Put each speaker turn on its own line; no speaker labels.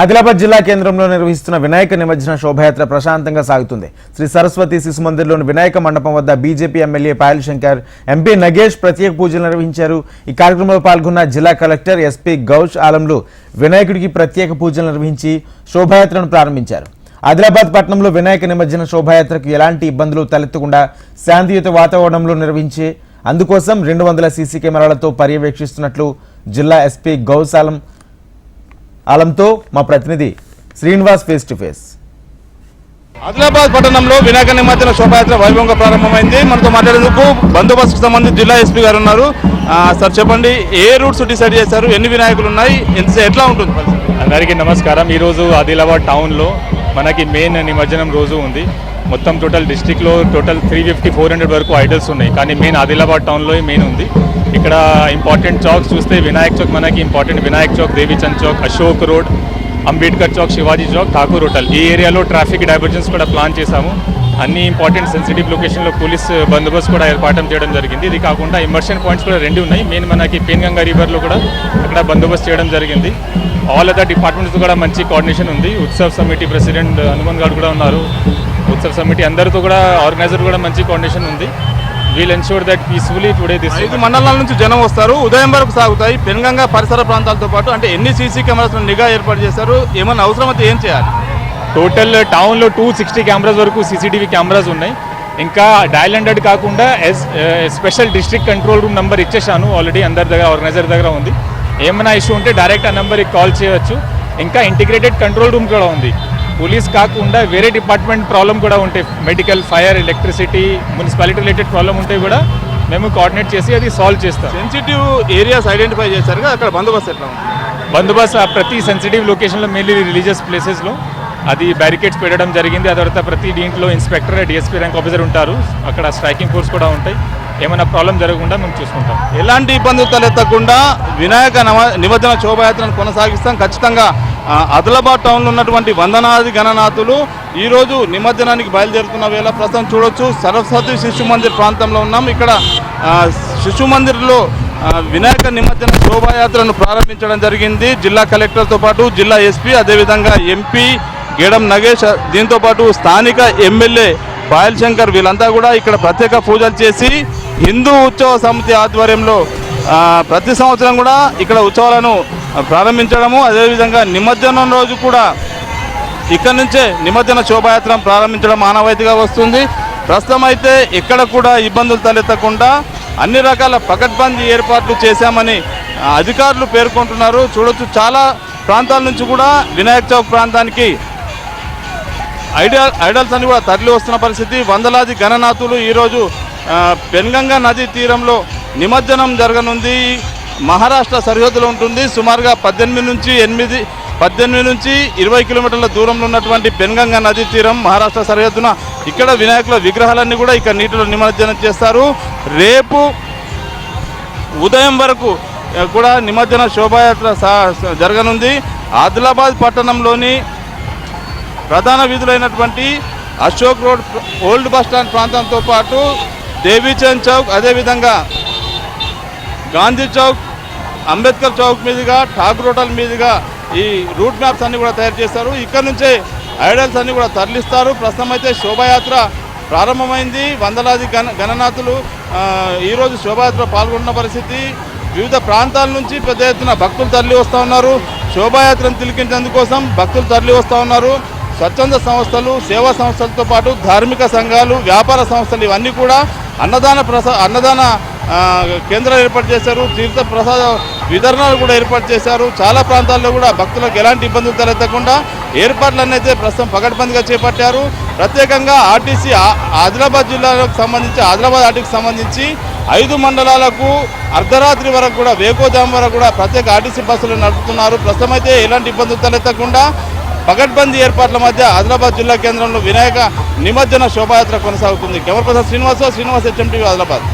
ఆదిలాబాద్ జిల్లా కేంద్రంలో నిర్వహిస్తున్న వినాయక నిమజ్జన శోభయాత్ర ప్రశాంతంగా సాగుతుంది. శ్రీ సరస్వతి శిశు మందిర్లోని వినాయక మండపం వద్ద BJP MLA Payal Shankar MP Nagesh ప్రత్యేక పూజలు నిర్వహించారు. ఈ కార్యక్రమంలో పాల్గొన్న జిల్లా కలెక్టర్ ఎస్పీ గౌష్ ఆలంలు వినాయకుడికి ప్రత్యేక పూజలు నిర్వహించి శోభాయాత్రను ప్రారంభించారు. ఆదిలాబాద్ పట్టణంలో వినాయక నిమజ్జన శోభాయాత్రకు ఎలాంటి ఇబ్బందులు తలెత్తకుండా శాంతియుత వాతావరణంలో నిర్వహించి అందుకోసం రెండు వందల సీసీ కెమెరాలతో పర్యవేక్షిస్తున్నట్లు జిల్లా ఎస్పీ గౌశాలం ఆలంతో మా ప్రతినిధి Srinivas face to face
Adilabad పట్టణంలో వినాయక నిమజ్జన శోభాయాత్ర వైభవంగా ప్రారంభమైంది. మనతో మాట్లాడేందుకు బందోబస్తుకు సంబంధించి జిల్లా ఎస్పీ గారు ఉన్నారు సార్ చెప్పండి ఏ రూట్స్ డిసైడ్ చేశారు? ఎన్ని వినాయకులు ఉన్నాయి ఎంత ఎట్లా ఉంటుంది?
అందరికీ నమస్కారం. ఈరోజు ఆదిలాబాద్ టౌన్లో మనకి మెయిన్ నిమజ్జనం రోజు ఉంది. మొత్తం టోటల్ డిస్టిక్లో total three fifty four hundred వరకు ఐడల్స్ ఉన్నాయి. కానీ మెయిన్ ఆదిలాబాద్ టౌన్లో మెయిన్ ఉంది. ఇక్కడ ఇంపార్టెంట్ చౌక్స్ చూస్తే వినాయక్ చౌక్ మనకి important. Vinayak Chowk Devichand Chowk Ashok road Ambedkar Chowk Shivaji Chowk Thakur hotel. ఈ ఏరియాలో ట్రాఫిక్ డైవర్జన్స్ కూడా ప్లాన్ చేశాము. అన్ని ఇంపార్టెంట్ సెన్సిటివ్ లొకేషన్లో పోలీస్ బందోబస్తు కూడా ఏర్పాటు చేయడం జరిగింది. ఇది కాకుండా ఇమర్షన్ పాయింట్స్ కూడా రెండు ఉన్నాయి. మెయిన్ మనకి పెన్గంగా రివర్లో కూడా అక్కడ బందోబస్తు చేయడం జరిగింది. ఆల్ అదర్ డిపార్ట్మెంట్స్ కూడా మంచి కోఆర్డినేషన్ ఉంది. ఉత్సవ్ సమితి ప్రెసిడెంట్ హనుమాన్ గారు కూడా ఉన్నారు. ఉత్సవ్ సమిటీ అందరితో కూడా ఆర్గనైజర్ కూడా మంచి కోఆర్డినేషన్ ఉంది. We'll ensure that peacefully today this
ఐదు మండలాల నుంచి జనం వస్తారు. ఉదయం వరకు సాగుతాయి. పెనుగంగా పరిసర ప్రాంతాలతో పాటు అంటే ఎన్ని సీసీ కెమెరాస్ నిఘా ఏర్పాటు చేశారు? ఏమన్నా అవసరమైతే ఏం చేయాలి?
టోటల్ టౌన్లో టూ సిక్స్టీ కెమెరాస్ వరకు సీసీటీవీ కెమెరాస్ ఉన్నాయి. ఇంకా డయల్ హండ్రెడ్ కాకుండా S special district control room number ఇచ్చేసాను ఆల్రెడీ అందరి దగ్గర ఆర్గనైజర్ దగ్గర ఉంది. ఏమైనా ఇష్యూ ఉంటే డైరెక్ట్ ఆ నెంబర్కి కాల్ చేయొచ్చు. ఇంకా ఇంటిగ్రేటెడ్ కంట్రోల్ రూమ్ కూడా ఉంది. పోలీస్ కాకుండా వేరే డిపార్ట్మెంట్ ప్రాబ్లం కూడా ఉంటాయి medical fire electricity municipality related problem ఉంటే కూడా మేము కోఆర్డినేట్ చేసి అది సాల్వ్ చేస్తాం.
సెన్సిటివ్ ఏరియాస్ ఐడెంటిఫై చేశారు కదా అక్కడ బందోబస్తు ఎట్లా
బందోబస్తు ప్రతి సెన్సిటివ్ లొకేషన్లో మెయిన్లీ రిలీజియస్ ప్లేసెస్లో అది బ్యారికేడ్స్ పెట్టడం జరిగింది. ఆ తర్వాత ప్రతి దీంట్లో ఇన్స్పెక్టర్ డిఎస్పీ ర్యాంక్ ఆఫీసర్ ఉంటారు. అక్కడ స్ట్రైకింగ్ ఫోర్స్ కూడా ఉంటాయి. ఏమైనా ప్రాబ్లం జరగకుండా మేము చూసుకుంటాం.
ఎలాంటి ఇబ్బందులు తలెత్తకుండా వినాయక నవ- నిమజ్జన శోభాయాత్రను కొనసాగిస్తాం. ఖచ్చితంగా ఆదిలాబాద్ టౌన్లో ఉన్నటువంటి వందనాది గణనాథులు ఈరోజు నిమజ్జనానికి బయలుదేరుతున్న వేళ ప్రస్తుతం చూడొచ్చు. సరస్వతి శిశు మందిర్ ప్రాంతంలో ఉన్నాం. ఇక్కడ శిశు మందిర్లో వినాయక నిమజ్జన శోభాయాత్రను ప్రారంభించడం జరిగింది. జిల్లా కలెక్టర్తో పాటు జిల్లా ఎస్పీ అదేవిధంగా ఎంపీ గేడం నగేష్ దీంతో పాటు స్థానిక ఎమ్మెల్యే పాయల్ శంకర్ వీళ్ళంతా కూడా ఇక్కడ ప్రత్యేక పూజలు చేసి హిందూ ఉత్సవ సమితి ఆధ్వర్యంలో ప్రతి సంవత్సరం కూడా ఇక్కడ ఉత్సవాలను ప్రారంభించడము అదేవిధంగా నిమజ్జనం రోజు కూడా ఇక్కడి నుంచే నిమజ్జన శోభాయాత్ర ప్రారంభించడం ఆనవాయితీగా వస్తుంది. ప్రస్తుతం అయితే ఎక్కడ కూడా ఇబ్బందులు తలెత్తకుండా అన్ని రకాల పకడ్బందీ ఏర్పాట్లు చేశామని అధికారులు పేర్కొంటున్నారు. చూడొచ్చు చాలా ప్రాంతాల నుంచి కూడా వినాయక చౌక్ ప్రాంతానికి ఐడియల్ ఐడల్స్ అని కూడా తరలి వస్తున్న పరిస్థితి. వందలాది గణనాథులు ఈరోజు ఆ, పెన్గంగా నదీ తీరంలో నిమజ్జనం జరగనుంది. మహారాష్ట్ర సరిహద్దులో ఉంటుంది. సుమారుగా పద్దెనిమిది నుంచి ఎనిమిది పద్దెనిమిది నుంచి ఇరవై కిలోమీటర్ల దూరంలో ఉన్నటువంటి పెన్గంగా నదీ తీరం మహారాష్ట్ర సరిహద్దున ఇక్కడ వినాయకుల విగ్రహాలన్నీ కూడా ఇక్కడ నీటిలో నిమజ్జనం చేస్తారు. రేపు ఉదయం వరకు కూడా నిమజ్జన శోభాయాత్ర జరగనుంది. ఆదిలాబాద్ పట్టణంలోని ప్రధాన వీధులైనటువంటి Ashok road old bus stand ప్రాంతంతో పాటు దేవీచంద్ చౌక్ అదేవిధంగా గాంధీ చౌక్ అంబేద్కర్ చౌక్ మీదుగా ఠాకూర్ హోటల్ మీదుగా ఈ రూట్ మ్యాప్స్ అన్ని కూడా తయారు చేస్తారు. ఇక్కడ నుంచే ఐడల్స్ అన్ని కూడా తరలిస్తారు. ప్రస్తుతం అయితే శోభాయాత్ర ప్రారంభమైంది. వందలాది గణ గణనాథులు ఈరోజు శోభాయాత్ర పాల్గొన్న పరిస్థితి. వివిధ ప్రాంతాల నుంచి పెద్ద ఎత్తున భక్తులు తరలి వస్తూ ఉన్నారు. శోభాయాత్రను తిలకించేందుకోసం భక్తులు తరలి వస్తూ ఉన్నారు. స్వచ్ఛంద సంస్థలు సేవా సంస్థలతో పాటు ధార్మిక సంఘాలు వ్యాపార సంస్థలు ఇవన్నీ కూడా అన్నదాన ప్రసా అన్నదాన కేంద్రాలు ఏర్పాటు చేశారు తీర్థ ప్రసాద వితరణలు కూడా ఏర్పాటు చేశారు. చాలా ప్రాంతాల్లో కూడా భక్తులకు ఎలాంటి ఇబ్బందులు తలెత్తకుండా ఏర్పాట్లన్నీ అయితే ప్రస్తుతం పకడ్బందీగా చేపట్టారు. ప్రత్యేకంగా ఆర్టీసీ ఆదిలాబాద్ జిల్లాకు సంబంధించి ఆదిలాబాద్ ఆర్టీకి సంబంధించి ఐదు మండలాలకు అర్ధరాత్రి వరకు కూడా వేకోజాం వరకు కూడా ప్రత్యేక ఆర్టీసీ బస్సులు నడుపుతున్నారు. ప్రస్తుతం అయితే ఎలాంటి ఇబ్బందులు తలెత్తకుండా పగడ్బందీ ఏర్పాట్ల మధ్య ఆదిలాబాద్ జిల్లా కేంద్రంలో వినాయక నిమజ్జన శోభాయాత్ర కొనసాగుతుంది. Camera Prasad Srinivasarao Srinivas HMTV Adilabad.